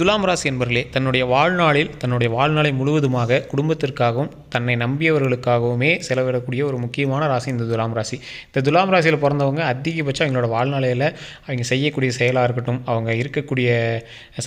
துலாம் ராசி என்பர்களே தன்னுடைய வாழ்நாளில் தன்னுடைய வாழ்நாளை முழுவதுமாக குடும்பத்திற்காகவும் தன்னை நம்பியவர்களுக்காகவுமே செலவிடக்கூடிய ஒரு முக்கியமான ராசி இந்த துலாம் ராசி. இந்த துலாம் ராசியில் பிறந்தவங்க அதிகபட்சம் அவங்களோட வாழ்நாளையில் அவங்க செய்யக்கூடிய செயலாக இருக்கட்டும் அவங்க இருக்கக்கூடிய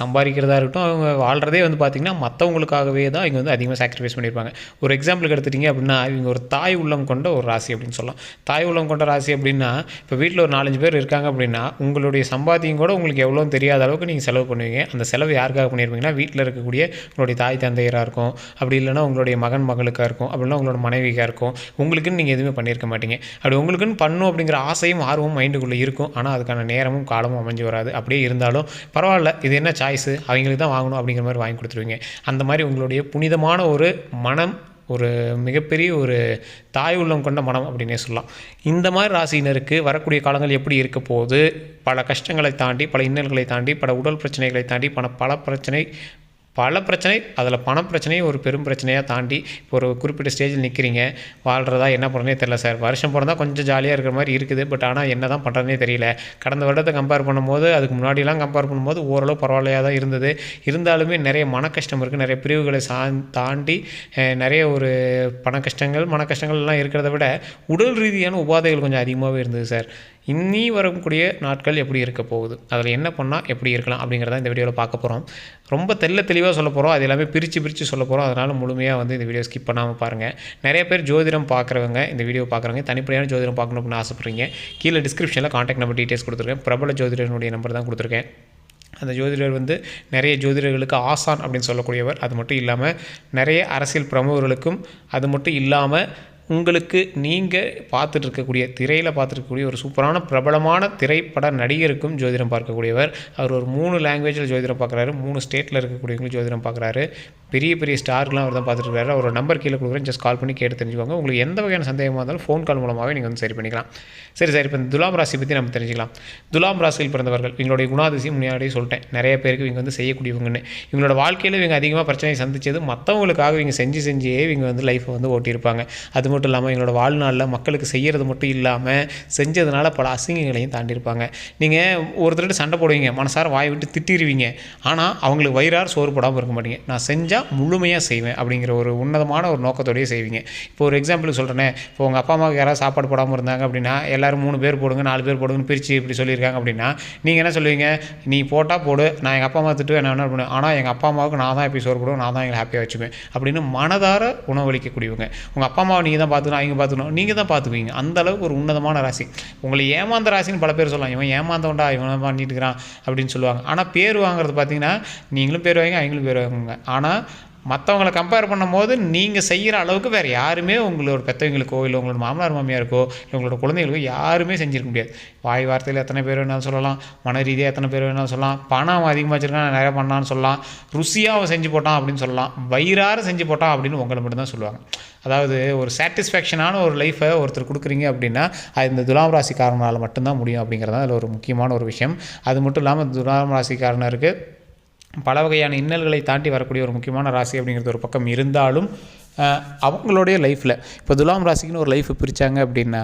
சம்பாதிக்கிறதா இருக்கட்டும் அவங்க வாழ்கிறதே வந்து பார்த்திங்கன்னா மற்றவங்களுக்காகவே தான் இவங்க வந்து அதிகமாக சாக்ரிஃபைஸ் பண்ணியிருப்பாங்க ஒரு எக்ஸாம்பிளுக்கு எடுத்துட்டிங்க அப்படின்னா இவங்க ஒரு தாய் உள்ளம் கொண்ட ஒரு ராசி அப்படின்னு சொல்லலாம். தாய் உள்ளம் கொண்ட ராசி அப்படின்னா இப்போ வீட்டில் ஒரு நாலஞ்சு பேர் இருக்காங்க அப்படின்னா உங்களுடைய சம்பாத்தியம் கூட உங்களுக்கு எவ்வளோன்னு தெரியாத அளவுக்கு நீங்கள் செலவு பண்ணுவீங்க. அந்த செலவு யாருக்காக பண்ணியிருப்பீங்கன்னா வீட்டில் இருக்கக்கூடிய உங்களுடைய தாய் தந்தையராக இருக்கும். அப்படி இல்லைன்னா உங்களுடைய மகன் மகளுக்காக இருக்கும். அப்படின்னா உங்களோட மனைவிக்காக இருக்கும். உங்களுக்குன்னு நீங்கள் எதுவுமே பண்ணியிருக்க மாட்டீங்க. அப்படி உங்களுக்குன்னு பண்ணும் அப்படிங்கிற ஆசையும் ஆர்வமும் மைண்டுக்குள்ளே இருக்கும். ஆனால் அதுக்கான நேரமும் காலமும் அமைஞ்சு வராது. அப்படியே இருந்தாலும் பரவாயில்ல. இது என்ன சாய்ஸு அவங்களுக்கு தான் வாங்கணும் அப்படிங்கிற மாதிரி வாங்கி கொடுத்துருவீங்க. அந்த மாதிரி உங்களுடைய புனிதமான ஒரு மனம் ஒரு மிகப்பெரிய ஒரு தாய் உள்ளம் கொண்ட மனம் அப்படின்னே சொல்லலாம். இந்த மாதிரி ராசியினருக்கு வரக்கூடிய காலங்கள் எப்படி இருக்க போகுது? பல கஷ்டங்களை தாண்டி பல இன்னல்களை தாண்டி பல உடல் பிரச்சனைகளை தாண்டி பல பல பிரச்சனை பல பிரச்சனை அதில் பண பிரச்சனையும் ஒரு பெரும் பிரச்சனையாக தாண்டி இப்போ ஒரு குறிப்பிட்ட ஸ்டேஜில் நிற்கிறீங்க வாழ்கிறதா என்ன பண்ணுறனே தெரில சார் வருஷம் பிறந்தா கொஞ்சம் ஜாலியாக இருக்கிற மாதிரி இருக்குது. பட் ஆனால் என்ன தான் பண்ணுறதுனே தெரியல. கடந்த வருடத்தை கம்பேர் பண்ணும்போது அதுக்கு முன்னாடிலாம் கம்பேர் பண்ணும்போது ஓரளவு பரவாயில்லையாக தான் இருந்தது. இருந்தாலுமே நிறைய மன கஷ்டம் இருக்குது நிறைய பிரிவுகளை சா தாண்டி நிறைய ஒரு பண கஷ்டங்கள் மன கஷ்டங்கள்லாம் இருக்கிறத விட உடல் ரீதியான உபாதைகள் கொஞ்சம் அதிகமாகவே இருந்தது சார் இன்னி வரக்கூடிய நாட்கள் எப்படி இருக்க போகுது? அதில் என்ன பண்ணால் எப்படி இருக்கலாம் அப்படிங்கிறத இந்த வீடியோவில் பார்க்க போகிறோம் ரொம்ப தெல்ல தெளிவாக சொல்ல போகிறோம் அது எல்லாமே பிரித்து பிரித்து சொல்ல போகிறோம் அதனால் முழுமையாக வந்து இந்த வீடியோ ஸ்கிப் பண்ணாமல் பாருங்கள் நிறைய பேர் ஜோதிடம் பார்க்குறவங்க இந்த வீடியோ பார்க்குறவங்க தனிப்படியான ஜோதிடம் பார்க்கணும் அப்படின்னு ஆசைப்படுறீங்க. கீழே டிஸ்கிரிப்ஷனில் காண்டாக்ட் நம்பர் டீட்டெயில்ஸ் கொடுத்துருக்கேன். பிரபல ஜோதிடனுடைய நம்பர் தான் கொடுத்துருக்கேன். அந்த ஜோதிடர் வந்து நிறைய ஜோதிடர்களுக்கு ஆசான் அப்படின்னு சொல்லக்கூடியவர். அது மட்டும் இல்லாமல் நிறைய அரசியல் பிரமுகர்களுக்கும் அது மட்டும் இல்லாமல் உங்களுக்கு நீங்கள் பார்த்துட்டு இருக்கக்கூடிய திரையில் பார்த்துருக்கக்கூடிய ஒரு சூப்பரான பிரபலமான திரைப்பட நடிகருக்கும் ஜோதிடம் பார்க்கக்கூடியவர். அவர் ஒரு மூணு லாங்குவேஜில் ஜோதிடம் பார்க்குறாரு மூணு ஸ்டேட்டில் இருக்கக்கூடியவங்களும் ஜோதிடம் பார்க்குறாரு. பெரிய பெரிய ஸ்டார்லாம் அவர் தான் பார்த்துருக்காரு அவரோட நம்பர் கீழே கொடுக்குறேன் ஜஸ்ட் கால் பண்ணி கேட்டு தெரிஞ்சுக்கோங்க. உங்களுக்கு எந்த வகையான சந்தேகமாக இருந்தாலும் ஃபோன் கால் மூலமாகவே நீங்கள் வந்து சரி பண்ணிக்கலாம். சரி சார் இப்போ இந்த துலாம் ராசி பற்றி நம்ம தெரிஞ்சுக்கலாம். துலாம் ராசியில் பிறந்தவர்கள் இவங்களுடைய குணாதிசயம் முன்னாடியே சொல்லிட்டேன். நிறைய பேருக்கு இவங்க வந்து செய்யக்கூடியவங்கன்னு. இவங்களோட வாழ்க்கையில் இவங்க அதிகமாக பிரச்சனையை சந்திச்சது மற்றவங்களுக்காக இவங்க செஞ்சு செஞ்சே இவங்க வந்து லைஃப்பை வந்து ஓட்டியிருப்பாங்க. அது மட்டும் மட்டும் இல்லாமல் எங்களோட வாழ்நாளில் மக்களுக்கு செய்கிறது மட்டும் இல்லாமல் செஞ்சதுனால பல அசிங்கங்களையும் தாண்டியிருப்பாங்க. நீங்கள் ஒருத்தர்கிட்ட சண்டை போடுவீங்க மனசார வாய் விட்டு திட்டிடுவீங்க ஆனால் அவங்களுக்கு வயிறார் சோறு போடாமல் இருக்க மாட்டீங்க. நான் செஞ்சால் முழுமையாக செய்வேன் அப்படிங்கிற ஒரு உன்னதமான ஒரு நோக்கத்தோடயே செய்வீங்க. இப்போ ஒரு எக்ஸாம்பிளுக்கு சொல்கிறேனே இப்போ உங்கள் அப்பா அம்மாவுக்கு யாராவது சாப்பாடு போடாமல் இருந்தாங்க அப்படின்னா எல்லோரும் மூணு பேர் போடுங்க நாலு பேர் போடுங்கன்னு பிரித்து இப்படி சொல்லியிருக்காங்க அப்படின்னா நீங்கள் என்ன சொல்லுவீங்க? நீ போட்டால் போடு நான் எங்கள் அப்பா அம்மா திட்டு என்ன பண்ணுவேன்? ஆனால் எங்கள் அப்பா அம்மாவுக்கு நான் தான் எப்படி சோறு போடுவேன் நான் தான் எங்களை ஹாப்பியாக வச்சுப்பேன் அப்படின்னு மனதார உணவளிக்கக்கூடியவங்க. உங்கள் அப்பா அம்மாவை நீங்கள் தான் பார்த்துக்கணும் அவங்க பார்த்துக்கணும். நீங்கள் தான் பார்த்துக்குவீங்க. அந்த அளவுக்கு ஒரு உன்னதமான ராசி. உங்களை ஏமாந்த ராசின்னு பல பேர் சொல்லலாம். இவன் ஏமாந்தவன்டா இவன் பண்ணிட்டு இருக்கிறான் அப்படின்னு சொல்லுவாங்க. ஆனால் பேர் வாங்குறது பார்த்தீங்கன்னா நீங்களும் பேர் வாங்க அவங்களும் பேர் வாங்குங்க. ஆனால் மற்றவங்களை கம்பேர் பண்ணும்போது நீங்கள் செய்கிற அளவுக்கு வேறு யாருமே உங்களோட பெற்றவங்களுக்கோ இல்லை உங்களோட மாமனார் மாமியாருக்கோ இல்லை உங்களோட குழந்தைகளுக்கோ யாருமே செஞ்சிருக்க முடியாது. வாய் வார்த்தையில் எத்தனை பேர் வேணாலும் சொல்லலாம் மன ரீதியாக எத்தனை பேர் வேணாலும் சொல்லலாம் பணம் அவன் அதிகமாக வச்சிருக்கான் நிறையா பண்ணான்னு சொல்லலாம் ருசியாக அவன் செஞ்சு போட்டான் அப்படின்னு சொல்லலாம் வயிறார செஞ்சு போட்டான் அப்படின்னு உங்களை மட்டும்தான் சொல்லுவாங்க. அதாவது ஒரு சாட்டிஸ்ஃபேக்ஷனான ஒரு லைஃப்பை ஒருத்தர் கொடுக்குறீங்க அப்படின்னா அது இந்த துலாம் ராசிக்காரனால் மட்டும்தான் முடியும் அப்படிங்கிறது தான் அதில் ஒரு முக்கியமான ஒரு விஷயம். அது மட்டும் இல்லாமல் துலாம் ராசிக்காரனருக்கு பல வகையான இன்னல்களை தாண்டி வரக்கூடிய ஒரு முக்கியமான ராசி அப்படிங்கிறது ஒரு பக்கம் இருந்தாலும் அவங்களுடைய லைஃப்பில் இப்போ துலாம் ராசிக்குன்னு ஒரு லைஃப்பை பிரித்தாங்க அப்படின்னா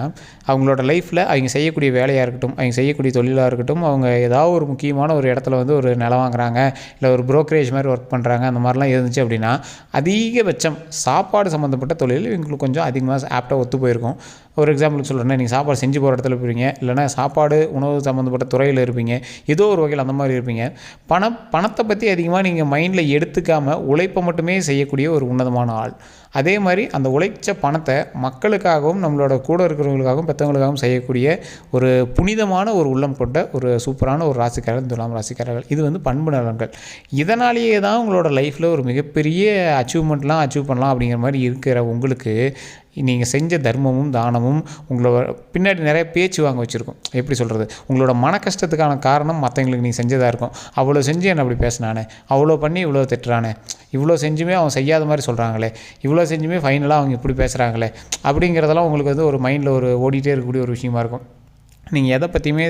அவங்களோட லைஃப்பில் அவங்க செய்யக்கூடிய வேலையாக இருக்கட்டும் அவங்க செய்யக்கூடிய தொழிலாக இருக்கட்டும் அவங்க ஏதாவது ஒரு முக்கியமான ஒரு இடத்துல வந்து ஒரு நிலம் வாங்குறாங்க இல்லை ஒரு ப்ரோக்கரேஜ் மாதிரி ஒர்க் பண்ணுறாங்க அந்த மாதிரிலாம் இருந்துச்சு அப்படின்னா அதிகபட்சம் சாப்பாடு சம்மந்தப்பட்ட தொழில் இவங்களுக்கு கொஞ்சம் அதிகமாக ஆப்டாக ஒத்து போயிருக்கும். ஒரு எக்ஸாம்பிளுக்கு சொல்கிறேன்னா நீங்கள் சாப்பாடு செஞ்சு போகிற இடத்துல இருப்பீங்க இல்லைனா சாப்பாடு உணவு சம்மந்தப்பட்ட துறையில் இருப்பீங்க ஏதோ ஒரு வகையில் அந்த மாதிரி இருப்பீங்க. பணம் பணத்தை பற்றி அதிகமாக நீங்கள் மைண்டில் எடுத்துக்காமல் உழைப்பை மட்டுமே செய்யக்கூடிய ஒரு உன்னதமான ஆள். அதே மாதிரி அந்த உழைச்ச பணத்தை மக்களுக்காகவும் நம்மளோட கூட இருக்கிறவங்களுக்காகவும் பெற்றவங்களுக்காகவும் செய்யக்கூடிய ஒரு புனிதமான ஒரு உள்ளம் கொண்ட ஒரு சூப்பரான ஒரு ராசிக்காரர் துலாம் ராசிக்காரர்கள். இது வந்து பண்பு நலன்கள். இதனாலேயே தான் உங்களோட லைஃப்பில் ஒரு மிகப்பெரிய அச்சீவ்மெண்ட்லாம் அச்சீவ் பண்ணலாம் அப்படிங்கிற மாதிரி இருக்கிற உங்களுக்கு நீங்கள் செஞ்ச தர்மமும் தானமும் உங்களோட பின்னாடி நிறைய பேச்சு வாங்க வச்சுருக்கும். எப்படி சொல்கிறது உங்களோட மன கஷ்டத்துக்கான காரணம் மற்றவங்களுக்கு நீங்கள் செஞ்சதாக இருக்கும். அவ்வளோ செஞ்சு என்ன அப்படி பேசினானே? அவ்வளோ பண்ணி இவ்வளோ திட்டுறானே? இவ்வளோ செஞ்சுமே அவன் செய்யாத மாதிரி சொல்கிறாங்களே இவ்வளோ செஞ்சுமே ஃபைனலாக அவங்க இப்படி பேசுகிறாங்களே அப்படிங்கிறதெல்லாம் உங்களுக்கு வந்து ஒரு மைண்டில் ஒரு ஓடிட்டே இருக்கக்கூடிய ஒரு விஷயமா இருக்கும். நீங்கள் எதை பற்றியுமே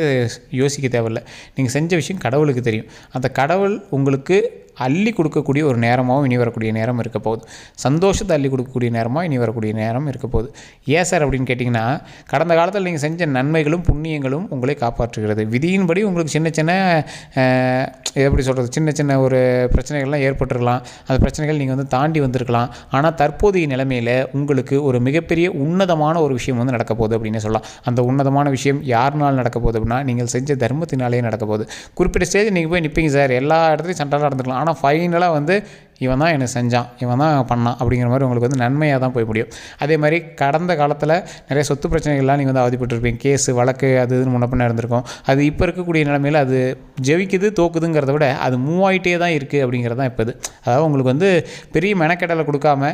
யோசிக்க தேவையில்ல. நீங்கள் செஞ்ச விஷயம் கடவுளுக்கு தெரியும். அந்த கடவுள் உங்களுக்கு அள்ளி கொடுக்கக்கூடிய ஒரு நேரமாகவும் இனி வரக்கூடிய நேரம் இருக்க போகுது. சந்தோஷத்தை அள்ளி கொடுக்கக்கூடிய நேரமாக இனி வரக்கூடிய நேரம் இருக்க போகுது. ஏன் சார் அப்படின்னு கேட்டிங்கன்னா கடந்த காலத்தில் நீங்கள் செஞ்ச நன்மைகளும் புண்ணியங்களும் உங்களை காப்பாற்றுகிறது. விதியின்படி உங்களுக்கு சின்ன சின்ன எப்படி சொல்கிறது சின்ன சின்ன ஒரு பிரச்சனைகள்லாம் ஏற்பட்டிருக்கலாம். அந்த பிரச்சனைகள் நீங்கள் வந்து தாண்டி வந்திருக்கலாம். ஆனால் தற்போதைய நிலைமையில் உங்களுக்கு ஒரு மிகப்பெரிய உன்னதமான ஒரு விஷயம் வந்து நடக்க போகுது அப்படின்னு சொல்லலாம். அந்த உன்னதமான விஷயம் யாருனால் நடக்க போகுது அப்படின்னா நீங்கள் செஞ்ச தர்மத்தினாலே நடக்க போகுது. குறிப்பிட்ட ஸ்டேஜ் நீங்கள் போய் நிற்பீங்க சார். எல்லா இடத்துலையும் சண்டை நடந்துக்கலாம் ஆனால் ஃபைனலாக வந்து இவன் தான் எனக்கு செஞ்சான் இவன் தான் பண்ணான் அப்படிங்கிற மாதிரி உங்களுக்கு வந்து நன்மையாக தான் போய் முடியும். அதே மாதிரி கடந்த காலத்தில் நிறைய சொத்து பிரச்சனைகள்லாம் நீங்கள் வந்து அவதிப்பட்டிருப்பீங்க. கேஸு வழக்கு அது இதுன்னு முன்ன இருந்திருக்கும். அது இப்போ இருக்கக்கூடிய நிலைமையில் அது ஜெயிக்குது தோக்குதுங்கிறத விட அது மூவ் ஆகிட்டே தான் இருக்குது அப்படிங்கிறது தான் இப்போ இது. அதாவது உங்களுக்கு வந்து பெரிய மெனக்கெடலை கொடுக்காம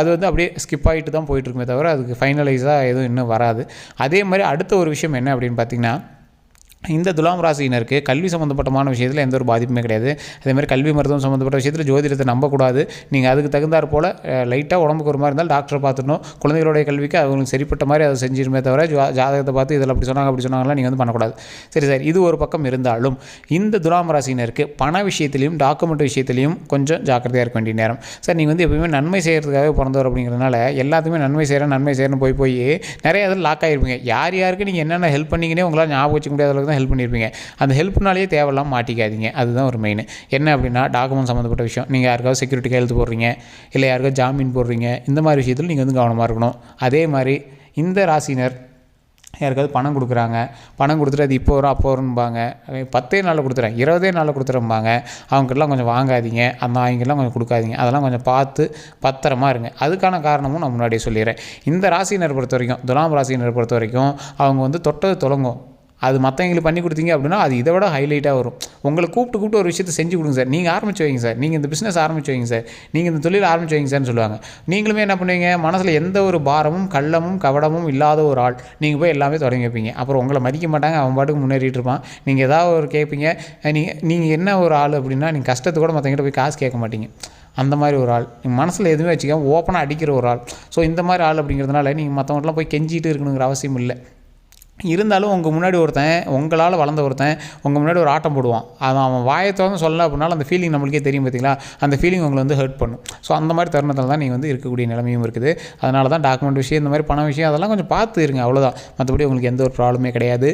அது வந்து அப்படியே ஸ்கிப் ஆகிட்டு தான் போயிட்டுருக்குமே தவிர அதுக்கு ஃபைனலைஸாக எதுவும் இன்னும் வராது. அதே மாதிரி அடுத்த ஒரு விஷயம் என்ன அப்படின்னு பார்த்தீங்கன்னா இந்த துலாம் ராசியினருக்கு கல்வி சம்மந்தப்பட்டமான விஷயத்தில் எந்த ஒரு பாதிப்புமே கிடையாது. அதேமாதிரி கல்வி மருத்துவம் சம்மந்தப்பட்ட விஷயத்தில் ஜோதிடத்தை நம்பக்கூடாது. நீங்கள் அதுக்கு தகுந்தாற் போல் லைட்டாக உடம்புக்கு ஒரு மாதிரி இருந்தால் டாக்டரை பார்த்துடணும் குழந்தைகளுடைய கல்விக்கு அவங்களுக்கு சரிப்பட்ட மாதிரி அதை செஞ்சிருமே தவிர ஜா- ஜாதகத்தை பார்த்து இதில் அப்படி சொன்னாங்க அப்படி சொன்னாங்கலாம் நீங்கள் வந்து பண்ணக்கூடாது. சரி சார். இது ஒரு பக்கம் இருந்தாலும் இந்த துலாம் ராசியினருக்கு பண விஷயத்திலையும் டாக்குமெண்ட் விஷயத்திலையும் கொஞ்சம் ஜாக்கிரதையாக இருக்க வேண்டிய நேரம். சார் நீங்கள் வந்து எப்பயுமே நன்மை செய்கிறதுக்காக பிறந்தவர் அப்படிங்கிறதுனால எல்லாத்துக்குமே நன்மை செய்கிறேன் நன்மை செய்கிறேன்னு போய் போய் நிறைய இதில் லாக் ஆகிருப்பீங்க யார் யாருக்கு நீங்கள் என்னென்ன ஹெல்ப் பண்ணீங்கன்னே உங்களால் ஞாபகம் வச்சுக்க முடியாத அளவுக்கு தான் ஹெல்ப் பண்ணியிருப்பீங்க அந்த ஹெல்ப்னாலேயே தேவையில்லாமல் மாட்டிக்காதீங்க. அதுதான் ஒரு மெயின் என்ன அப்படின்னா டாக்குமெண்ட் சம்மந்தப்பட்ட விஷயம். நீங்கள் யாருக்காவது செக்யூரிட்டி கையெழுத்து போடுறீங்க இல்லை யாருக்காவது ஜாமீன் போடுறீங்க இந்த மாதிரி விஷயத்தில் நீங்கள் வந்து கவனமாக இருக்கணும். அதே மாதிரி இந்த ராசினர் யாருக்காவது பணம் கொடுக்குறாங்க பணம் கொடுத்துட்டு அது இப்போ வரும் அப்போ வரும்பாங்க. பத்தே நாளில் கொடுத்துறேன் இருபதே நாளில் கொடுத்துறம்பாங்க. அவங்ககிட்டலாம் கொஞ்சம் வாங்காதீங்க அந்த அவங்கெல்லாம் கொஞ்சம் கொடுக்காதீங்க. அதெல்லாம் கொஞ்சம் பார்த்து பத்திரமா இருங்க. அதுக்கான காரணமும் நான் முன்னாடியே சொல்லிடுறேன். இந்த ராசியினர் பொறுத்த வரைக்கும் துலாம் ராசியினர் பொறுத்த வரைக்கும் அவங்க வந்து தொட்டது தொடங்கும் அது மற்றவங்களுக்கு பண்ணி கொடுத்தீங்க அப்படின்னா அது இதை விட ஹைலைட்டாக வரும். உங்களை கூப்பிட்டு கூப்பிட்டு ஒரு விஷயத்தை செஞ்சு கொடுங்க சார். நீங்கள் ஆரம்பிச்சு வைங்க சார். நீங்கள் இந்த பிஸ்னஸ் ஆரம்பிச்சு வைங்க சார். நீங்கள் இந்த தொழில் ஆரம்பிச்சு வைங்க சார்னு சொல்லுவாங்க. நீங்களுமே என்ன பண்ணுவீங்க? மனசில் எந்த ஒரு பாரமும் கள்ளமும் கவடமும் இல்லாத ஒரு ஆள். நீங்கள் போய் எல்லாமே தொடங்கி வைப்பீங்க. அப்புறம் உங்களை மதிக்க மாட்டாங்க. அவன் பாட்டுக்கு முன்னேறிட்டு இருப்பான். நீங்கள் ஏதாவது ஒரு கேட்பீங்க நீங்கள் நீங்கள் என்ன ஒரு ஆள் அப்படின்னா நீங்கள் கஷ்டத்தை கூட மற்றவங்கிட்ட போய் காசு கேட்க மாட்டீங்க. அந்த மாதிரி ஒரு ஆள். நீங்கள் மனசில் எதுவுமே வச்சுக்காம ஓப்பனாக அடிக்கிற ஒரு ஆள். ஸோ இந்த மாதிரி ஆள் அப்படிங்கிறதுனால நீங்கள் மற்றவங்களாம் போய் கெஞ்சிட்டு இருக்கணுங்கிற அவசியம் இல்லை. இருந்தாலும் உங்கள் முன்னாடி ஒருத்தன் உங்களால் வளர்ந்த ஒருத்தன் உங்கள் முன்னாடி ஒரு ஆட்டம் போடுவான். அவன் அவன் வாயை திறந்து சொல்லல அப்படின்னாலும் அந்த ஃபீலிங் நம்மளுக்கே தெரியும் பார்த்தீங்களா அந்த ஃபீலிங் உங்களை வந்து ஹர்ட் பண்ணும். ஸோ அந்த மாதிரி தருணத்தில் தான் நீங்கள் வந்து இருக்கக்கூடிய நிலைமையும் இருக்குது. அதனால தான் டாக்குமெண்ட் விஷயம் இந்த மாதிரி பண விஷயம் அதெல்லாம் கொஞ்சம் பார்த்து இருங்க. அவ்வளோதான் மற்றபடி உங்களுக்கு எந்த ஒரு ப்ராப்ளமே கிடையாது.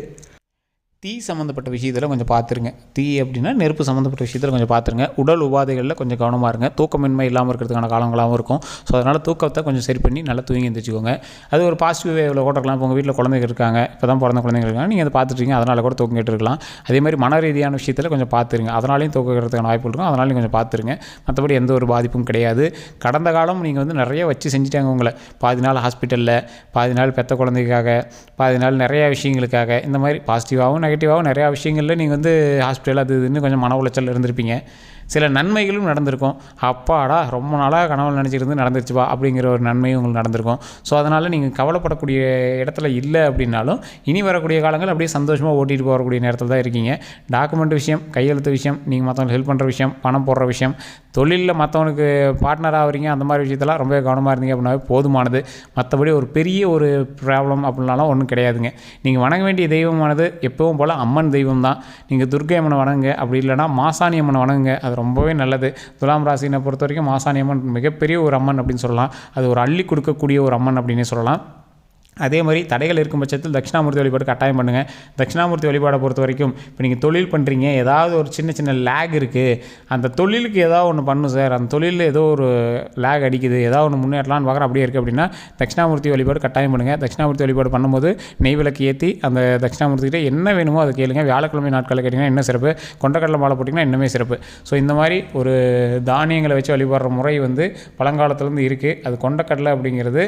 தீ சம்மந்தப்பட்ட விஷயத்தில் கொஞ்சம் பார்த்துருங்க தீ அப்படின்னா நெருப்பு சம்மந்தப்பட்ட விஷயத்தில் கொஞ்சம் பார்த்துருங்க உடல் உபாதைகளில் கொஞ்சம் கவனமாக இருங்க. தூக்கமின்மை இல்லாமல் இருக்கிறதுக்கான காலங்களாகவும் இருக்கும். ஸோ அதனால் தூக்கத்தை கொஞ்சம் சரி பண்ணி நல்லா தூங்கி எழுந்திரிச்சிக்கோங்க அது ஒரு பாசிட்டிவ் வேவில் கூட இருக்கலாம் இப்போ உங்கள் வீட்டில் குழந்தைங்க இருக்காங்க. இப்போ தான் பிறந்த குழந்தைங்க இருக்காங்க. நீங்கள் அதை பார்த்துட்டீங்க அதனால் கூட தூங்கிட்டு இருக்கலாம் அதே மாதிரி மன ரீதியான விஷயத்தில் கொஞ்சம் பார்த்துருங்க அதனாலையும் தூக்கிறதுக்கான வாய்ப்பு இருக்கும். அதனாலையும் கொஞ்சம் பார்த்துருங்க மற்றபடி எந்த ஒரு பாதிப்பும் கிடையாது. கடந்த காலம் நீங்கள் வந்து நிறைய வச்சு செஞ்சுட்டாங்க உங்களை. பாதி நாள் ஹாஸ்பிட்டலில் பாதி நாள் பெத்த குழந்தைக்காக பாதி நாள் நிறையா விஷயங்களுக்காக. இந்த மாதிரி பாசிட்டிவாகவும் நெகட்டிவாகவும் நிறையா விஷயங்களில் நீங்கள் வந்து ஹாஸ்பிட்டல் அது இதுன்னு கொஞ்சம் மன உளைச்சல் இருந்திருப்பீங்க. சில நன்மைகளும் நடந்திருக்கும். அப்பாடா ரொம்ப நாளாக கனவு நினச்சிருந்து நடந்துருச்சுப்பா அப்படிங்கிற ஒரு நன்மையும் உங்களுக்கு நடந்திருக்கும். ஸோ அதனால் நீங்கள் கவலைப்படக்கூடிய இடத்துல இல்லை அப்படின்னாலும் இனி வரக்கூடிய காலங்கள் அப்படியே சந்தோஷமாக ஓட்டிகிட்டு போகக்கூடிய நேரத்தில் தான் இருக்கீங்க. டாக்குமெண்ட் விஷயம் கையெழுத்து விஷயம் நீங்கள் மற்றவங்களுக்கு ஹெல்ப் பண்ணுற விஷயம் பணம் போடுற விஷயம் தொழிலில் மற்றவனுக்கு பார்ட்னர் ஆகிறீங்க அந்த மாதிரி விஷயத்தெல்லாம் ரொம்ப கவனமாக இருந்தீங்க அப்படின்னாவே போதுமானது. மற்றபடி ஒரு பெரிய ஒரு ப்ராப்ளம் அப்படின்னாலும் ஒன்றும் கிடையாதுங்க. நீங்கள் வணங்க வேண்டிய தெய்வமானது எப்பவும் போல் அம்மன் தெய்வம் தான் நீங்கள் துர்க்கை அம்மனை வணங்குங்க. அப்படி இல்லைனா மாசாணி அம்மனை வணங்குங்க. அது ரொம்பவே நல்லது. துலாம் ராசினை பொறுத்த வரைக்கும் மாசாணி அம்மன் மிகப்பெரிய ஒரு அம்மன் அப்படின்னு சொல்லலாம். அது ஒரு அள்ளி கொடுக்கக்கூடிய ஒரு அம்மன் அப்படின்னே சொல்லலாம். அதே மாதிரி தடைகள் இருக்கும் பட்சத்தில் தட்சிணாமூர்த்தி வழிபாடு கட்டாயம் பண்ணுங்கள் தட்சிணாமூர்த்தி வழிபாடை பொறுத்த வரைக்கும் இப்போ நீங்கள் தொழில் பண்ணுறீங்க ஏதாவது ஒரு சின்ன சின்ன லேக் இருக்குது அந்த தொழிலுக்கு ஏதாவது ஒன்று பண்ணும் சார். அந்த தொழிலில் ஏதோ ஒரு லேக் அடிக்குது ஏதாவது ஒன்று முன்னேறலாம்னு பார்க்குற அப்படியே இருக்குது அப்படின்னா தட்சிணாமூர்த்தி வழிபாடு கட்டாயம் பண்ணுங்கள் தட்சிணாமூர்த்தி வழிபாடு பண்ணும்போது நெய் விளக்கு ஏற்றி அந்த தட்சிணாமூர்த்திகிட்ட என்ன வேணுமோ அதை கேளுங்க. வியாழக்கிழமை நாட்களில் கேட்டிங்கன்னா என்ன சிறப்பு? கொண்டக்கடலை மாலை போட்டிங்கன்னா இன்னுமே சிறப்பு. ஸோ இந்த மாதிரி ஒரு தானியங்களை வச்சு வழிபடுற முறை வந்து பழங்காலத்துலேருந்து இருக்குது அது கொண்டக்கடலை அப்படிங்கிறது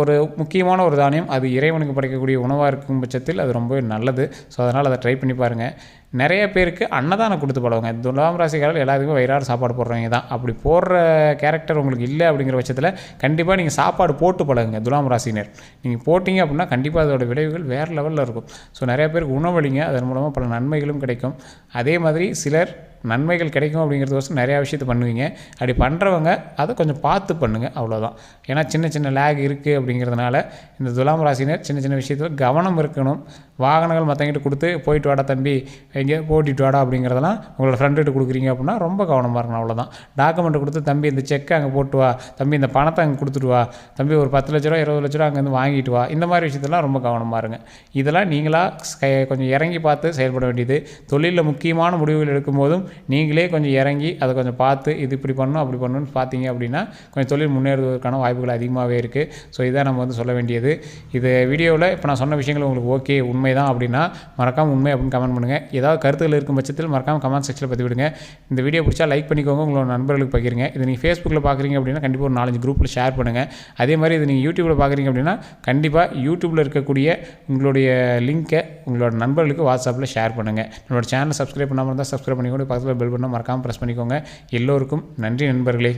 ஒரு முக்கியமான ஒரு தானியம். அது இறைவனுக்கு படைக்கக்கூடிய உணவாக இருக்கும் பட்சத்தில் அது ரொம்பவே நல்லது. ஸோ அதனால் அதை ட்ரை பண்ணி பாருங்கள் நிறைய பேருக்கு அன்னதானம் கொடுத்து பழகுங்க துலாம் ராசிக்காரர்கள் எல்லாத்துக்குமே வயிறாறு சாப்பாடு போடுறவங்க தான். அப்படி போடுற கேரக்டர் உங்களுக்கு இல்லை அப்படிங்கிற பட்சத்தில் கண்டிப்பாக நீங்கள் சாப்பாடு போட்டு பழகுங்க துலாம் ராசினர். நீங்கள் போட்டிங்க அப்படின்னா கண்டிப்பாக அதோட விளைவுகள் வேறு லெவலில் இருக்கும். ஸோ நிறைய பேருக்கு உணவளிங்க. அதன் மூலமாக பல நன்மைகளும் கிடைக்கும். அதே மாதிரி சிலர் நன்மைகள் கிடைக்கும் அப்படிங்கிறதுக்கோசரம் நிறையா விஷயத்தை பண்ணுவீங்க. அப்படி பண்ணுறவங்க அதை கொஞ்சம் பார்த்து பண்ணுங்கள் அவ்வளோதான் ஏன்னா சின்ன சின்ன லேக் இருக்குது அப்படிங்கிறதுனால இந்த துலாம் ராசினர் சின்ன சின்ன விஷயத்தில் கவனம் இருக்கணும். வாகனங்கள் மற்றவங்கிட்ட கொடுத்து போயிட்டு வாடா தம்பி. எங்கேயோ போட்டிட்டு வாடா அப்படிங்கிறதெல்லாம் உங்களோட ஃப்ரெண்டுகிட்ட கொடுக்குறீங்க அப்படின்னா ரொம்ப கவனமாக இருக்கணும் அவ்வளோதான் டாக்குமெண்ட் கொடுத்து தம்பி இந்த செக்கை அங்கே போட்டு வா. தம்பி இந்த பணத்தை அங்கே கொடுத்துட்டு வா. தம்பி ஒரு பத்து லட்ச ரூபா இருபது லட்ச ரூபா அங்கேருந்து வாங்கிட்டு வா. இந்த மாதிரி விஷயத்தெல்லாம் ரொம்ப கவனமாக இருங்க. இதெல்லாம் நீங்களாக கொஞ்சம் இறங்கி பார்த்து செயல்பட வேண்டியது. தொழிலில் முக்கியமான முடிவுகள் எடுக்கும்போதும் நீங்களே கொஞ்சம் இறங்கி அதை கொஞ்சம் பார்த்து இது இப்படி பண்ணணும் அப்படி பண்ணணும்னு பார்த்தீங்க அப்படின்னா கொஞ்சம் தொழில் முன்னேறுவதற்கான வாய்ப்புகள் அதிகமாகவே இருக்குது ஸோ இதான் நம்ம வந்து சொல்ல வேண்டியது. இது வீடியோவில் இப்போ நான் சொன்ன விஷயங்கள் உங்களுக்கு ஓகே உண்மை தான் அப்படின்னா மறக்காமல் உண்மை அப்படின்னு கமெண்ட் பண்ணுங்கள் ஏதாவது கருத்துக்கள் இருக்கும் பட்சத்தில் மறக்காமல் கமெண்ட் செக்ஷனில் பற்றி விடுங்க இந்த வீடியோ பிடிச்சா லைக் பண்ணிக்கோங்க உங்களோட நண்பர்களுக்கு பகிருங்க. இது நீங்கள் ஃபேஸ்புக்கில் பார்க்குறீங்க அப்படின்னா கண்டிப்பாக ஒரு நாலஞ்சு குரூப்பில் ஷேர் பண்ணுங்கள் அதே மாதிரி இது நீங்கள் யூடியூப்பில் பார்க்குறீங்க அப்படின்னா கண்டிப்பாக யூடியூப்பில் இருக்கக்கூடிய உங்களுடைய லிங்க்கை உங்களோட நண்பர்களுக்கு வாட்ஸ்அப்பில் ஷேர் பண்ணுங்கள் நம்மளோட சேனல் சப்ஸ்கிரைப் பண்ணாமல் இருந்தால் சப்ஸ்கிரைப் பண்ணிக்கோங்க. பக்கத்தில் பெல் பண்ணால் மறக்காமல் ப்ரெஸ் பண்ணிக்கோங்க. எல்லோருக்கும் நன்றி நண்பர்களே.